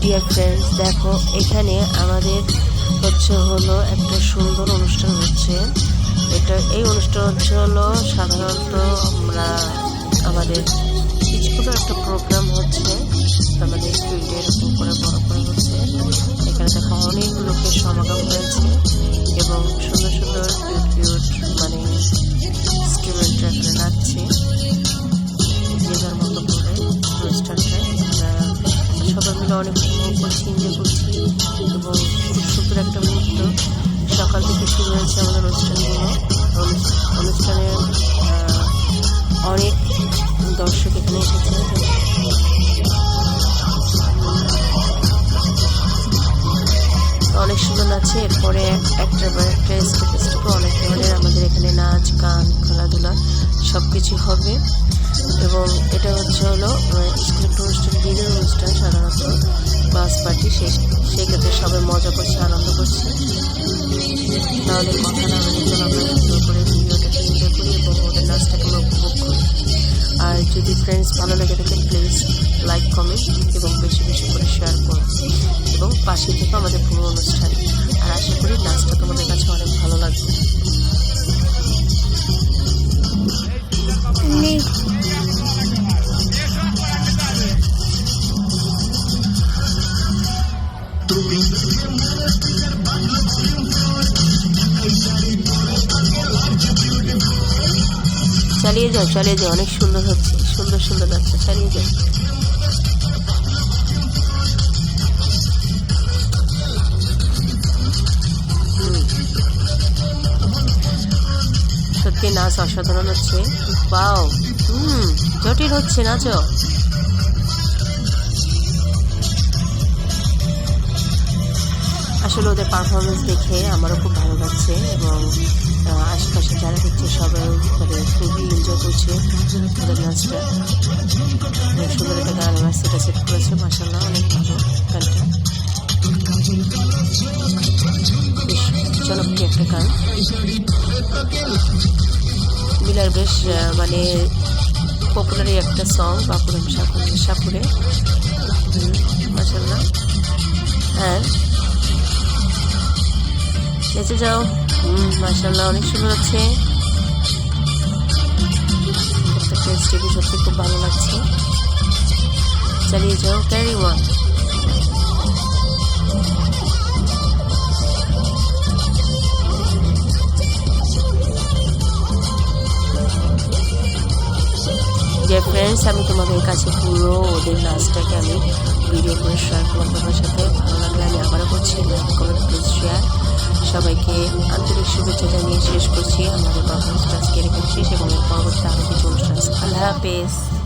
Dear friends দেখো, এখানে আমাদের হচ্ছে হলো একটা সুন্দর অনুষ্ঠান হচ্ছে। এটা, এই অনুষ্ঠান হচ্ছে হলো সাধারণত আমরা আমাদের স্কুলের একটা প্রোগ্রাম হচ্ছে আমাদের ফিল্ডে এরকম করে বড় করে হচ্ছে। এখানে দেখো অনেক লোকের সমাগম হয়েছে এবং সুন্দর সুন্দর কিউট কিউট মানে স্টুডেন্টরা এখানে অনেক করছি এনজয় করছি। এবং খুব সুন্দর একটা মুহূর্ত। সকাল থেকে শুরু হয়েছে আমাদের অনুষ্ঠানগুলো অনু- অনুষ্ঠানে অনেক দর্শক এখানে এসেছে। অনেক সুন্দর নাচে এরপরে একটার পর একটা স্টেপ স্টেপে অনেক ধরনের আমাদের এখানে নাচ, গান, খেলাধুলা সব কিছু হবে। এবং এটা হচ্ছে হলো ক্লাস পার্টি সেই সেক্ষেত্রে সবাই মজা করছে, আনন্দ করছে। তাহলে কথা না মেনে চলো আমরা সুন্দর করে ভিডিওটাকে এনজয় করি এবং ওদের নাচটাকে আমরা উপভোগ করি। আর যদি ফ্রেন্ডস ভালো লাগে থাকে প্লিজ লাইক কমেন্ট এবং বেশি বেশি করে শেয়ার করুন এবং পাশে থেকে আমাদের পুরো অনুষ্ঠান। চালিয়ে যাও চালিয়ে যাও, অনেক সুন্দর হচ্ছে, সুন্দর সুন্দর লাগছে, চালিয়ে যাও। সত্যি নাচ অসাধারণ হচ্ছে পাও হুম, জটিল হচ্ছে, নাচো আসলে ওদের পারফরমেন্স দেখে আমারও খুব ভালো লাগছে এবং আশেপাশে যারা দেখছে সবাই মানে খুবই এনজয় করছে ওদের নাচটা। অনেক সুন্দর একটা গান আমার সেটা সেট করেছে মাসাল্লাহ অনেক ভালো গানটা। বেশ জনপ্রিয় একটা গান। মিলার বেশ মানে পপুলারই একটা সং বাঁকুড়া সাপুরে সাপুরে মাসাল্লাহ হ্যাঁ। নেচে যাও। মাসাল্লাহ অনেক সুন্দর আছে সত্যি খুব ভালো লাগছে। চালিয়ে যাও ক্যারি ওয়ান যে ফ্রেন্ডস আমি তোমাদের কাছে পুরো ওদের নাচটাকে আমি ভিডিও করে শেয়ার করলাম তোমার সাথে। ভালো লাগলে আমি আবারও করছি। লাইক কমেন্ট প্লিজ শেয়ার সবাইকে আন্তরিক শুভেচ্ছা জানিয়ে শেষ করছি। আমাদের পারফরমেন্সটা আজকে এরকম শেষ এবং পরবর্তী আরও কিছু অনুষ্ঠান। আল্লাহ হাফেজ।